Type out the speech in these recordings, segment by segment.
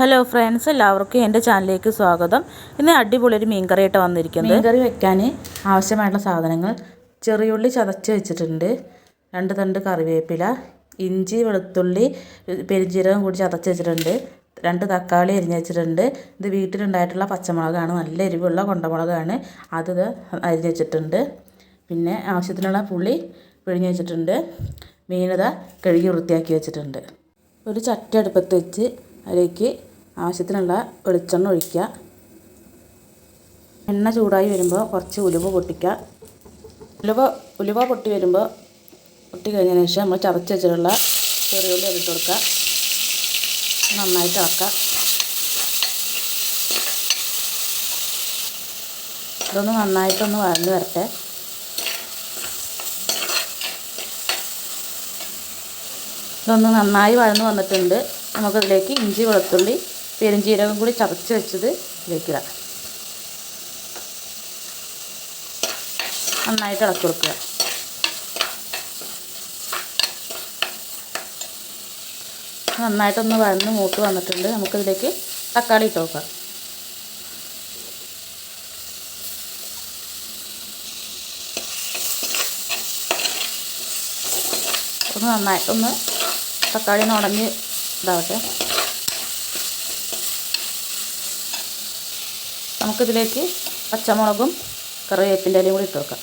Hello friends എല്ലാവർക്കും എന്റെ ചാനലിലേക്ക് സ്വാഗതം. ഇന്ന് അടിപൊളി ഒരു മീൻകറിയായിട്ട് വന്നിരിക്കുന്നത്. മീൻകറി വെക്കാൻ ആവശ്യമായിട്ടുള്ള സാധനങ്ങൾ. ചെറിയുള്ളി ചതച്ച് വെച്ചിട്ടുണ്ട്. രണ്ട് തണ്ട് കറിവേപ്പില ഇഞ്ചി വെളുത്തുള്ളി പെരിഞ്ജീരകം കൂടി ചതച്ച് വെച്ചിട്ടുണ്ട്. രണ്ട് തക്കാളി അരിഞ്ഞ് വെച്ചിട്ടുണ്ട്. ഇത് വീട്ടിലുണ്ടായിട്ടുള്ള പച്ചമുളകാണ്. നല്ല എരിവുള്ള കൊണ്ടമുളകാണ്. അത് അരിഞ്ഞ് വെച്ചിട്ടുണ്ട്. പിന്നെ ആവശ്യത്തിനുള്ള പുളി പിഴിഞ്ഞ് വെച്ചിട്ടുണ്ട്. മീനത കഴുകി വൃത്തിയാക്കി വെച്ചിട്ടുണ്ട്. ഒരു ചട്ടി അടുപ്പത്ത് വെച്ച് അതിലേക്ക് ആവശ്യത്തിനുള്ള വെളിച്ചെണ്ണ ഒഴിക്കുക. എണ്ണ ചൂടായി വരുമ്പോൾ കുറച്ച് ഉലുവ പൊട്ടിക്കുക. ഉലുവ ഉലുവ പൊട്ടി വരുമ്പോൾ പൊട്ടി കഴിഞ്ഞതിന് ശേഷം നമ്മൾ ചതച്ച് വെച്ചിട്ടുള്ള ചെറിയുള്ളി അതിട്ട് കൊടുക്കുക. നന്നായിട്ട് ഇളക്കുക. ഇതൊന്ന് നന്നായിട്ടൊന്ന് വഴന്ന് വരട്ടെ. ഇതൊന്ന് നന്നായി വഴന്ന് വന്നിട്ടുണ്ട്. നമുക്കതിലേക്ക് ഇഞ്ചി വെളുത്തുള്ളി പെരുംജീരകം കൂടി ചതച്ച് വെച്ചത് ഇതിലേക്ക് ഇടാം. നന്നായിട്ട് ഇളക്കി കൊടുക്കുക. നന്നായിട്ടൊന്ന് വഴന്ന് മൂത്ത് വന്നിട്ടുണ്ട്. നമുക്കിതിലേക്ക് തക്കാളി ഇട്ട് നോക്കാം ഒന്ന് നന്നായിട്ടൊന്ന് തക്കാളി ഒന്ന് ഉടഞ്ഞ് ഇതാവട്ടെ. നമുക്കിതിലേക്ക് പച്ചമുളകും കറിവേപ്പിന്റെ ഇലയും കൂടി ഇട്ട് വെക്കാം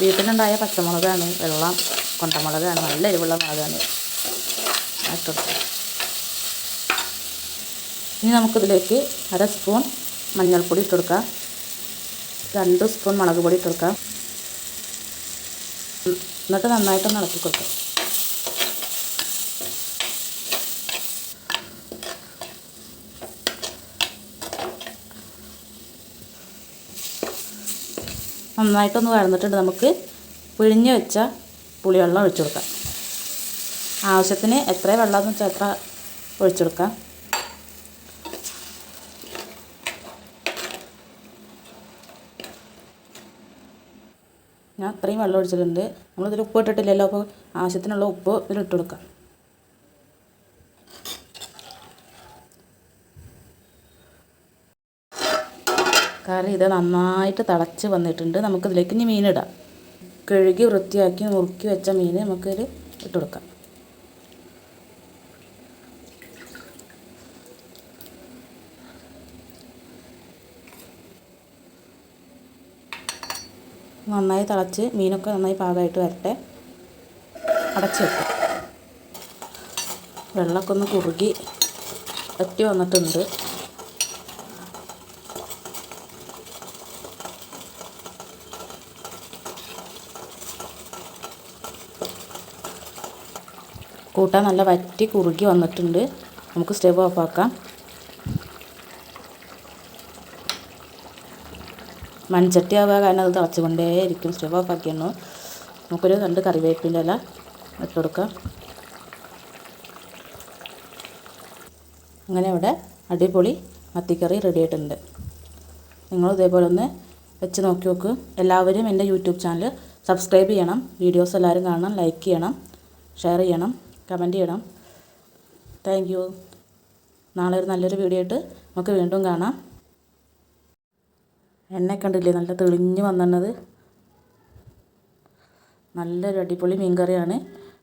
വീട്ടിലുണ്ടായ പച്ചമുളകാണ് വെള്ളം കൊണ്ടമുളകാണ് നല്ല എരിവുള്ള മുളകാണ് ഇനി നമുക്കിതിലേക്ക് അര സ്പൂൺ മഞ്ഞൾപ്പൊടി ഇട്ട് കൊടുക്കാം. രണ്ട് സ്പൂൺ മുളക് പൊടി ഇട്ട് കൊടുക്കാം. എന്നിട്ട് നന്നായിട്ടൊന്ന് ഇളക്കി കൊടുക്കാം. നന്നായിട്ടൊന്ന് വഴന്നിട്ടുണ്ട്. നമുക്ക് പിഴിഞ്ഞ് വെച്ച പുളിവെള്ളം ഒഴിച്ചു കൊടുക്കാം. ആവശ്യത്തിന് എത്ര വെള്ളമെന്ന് വെച്ചാൽ എത്ര ഒഴിച്ചു കൊടുക്കാം. ഞാൻ അത്രയും വെള്ളം ഒഴിച്ചിട്ടുണ്ട്. നമ്മളിതിൽ ഉപ്പ് ഇട്ടിട്ടില്ലല്ലോ അപ്പോൾ ആവശ്യത്തിനുള്ള ഉപ്പ് ഇതിലിട്ട് കൊടുക്കാം. കറി ഇത് നന്നായിട്ട് തിളച്ച് വന്നിട്ടുണ്ട്. നമുക്കിതിലേക്ക് ഇനി മീനിടാം. കഴുകി വൃത്തിയാക്കി മുറുക്കി വെച്ച മീൻ നമുക്കിതിൽ ഇട്ട് കൊടുക്കാം. നന്നായി തിളച്ച് മീനൊക്കെ നന്നായി പാകമായിട്ട് വരട്ടെ. അടച്ച് വെക്കാം. വെള്ളമൊക്കെ ഒന്ന് കുറുകി വറ്റി വന്നിട്ടുണ്ട്. കൂട്ടാൻ നല്ല വറ്റി കുറുകി വന്നിട്ടുണ്ട്. നമുക്ക് സ്റ്റവ് ഓഫാക്കാം മൺചട്ടി ആവുക കാരണം അത് തിളച്ചുകൊണ്ടേ ഇരിക്കും. സ്റ്റവ് ഓഫ് ആക്കിയാണ് നമുക്കൊരു രണ്ട് കറിവേപ്പിന്റെ ഇല ഇട്ട് കൊടുക്കാം. അങ്ങനെ ഇവിടെ അടിപൊളി മത്തിക്കറി റെഡി ആയിട്ടുണ്ട്. നിങ്ങൾ ഇതേപോലെ ഒന്ന് വെച്ച് നോക്കി നോക്ക്. എല്ലാവരും എന്റെ യൂട്യൂബ് ചാനൽ സബ്സ്ക്രൈബ് ചെയ്യണം. വീഡിയോസ് എല്ലാവരും കാണണം. ലൈക്ക് ചെയ്യണം. ഷെയർ ചെയ്യണം. കമന്റ് ചെയ്യണം. താങ്ക് യു നാളെ ഒരു നല്ലൊരു വീഡിയോ ആയിട്ട് നമുക്ക് വീണ്ടും കാണാം. എണ്ണ കണ്ടില്ലേ? നല്ല തെളിഞ്ഞു വന്നത് നല്ലൊരു അടിപൊളി മീൻ കറിയാണ്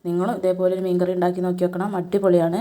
നിങ്ങളും ഇതേപോലെ ഒരു മീൻ കറി ഉണ്ടാക്കി നോക്കി വെക്കണം. അടിപൊളിയാണ്.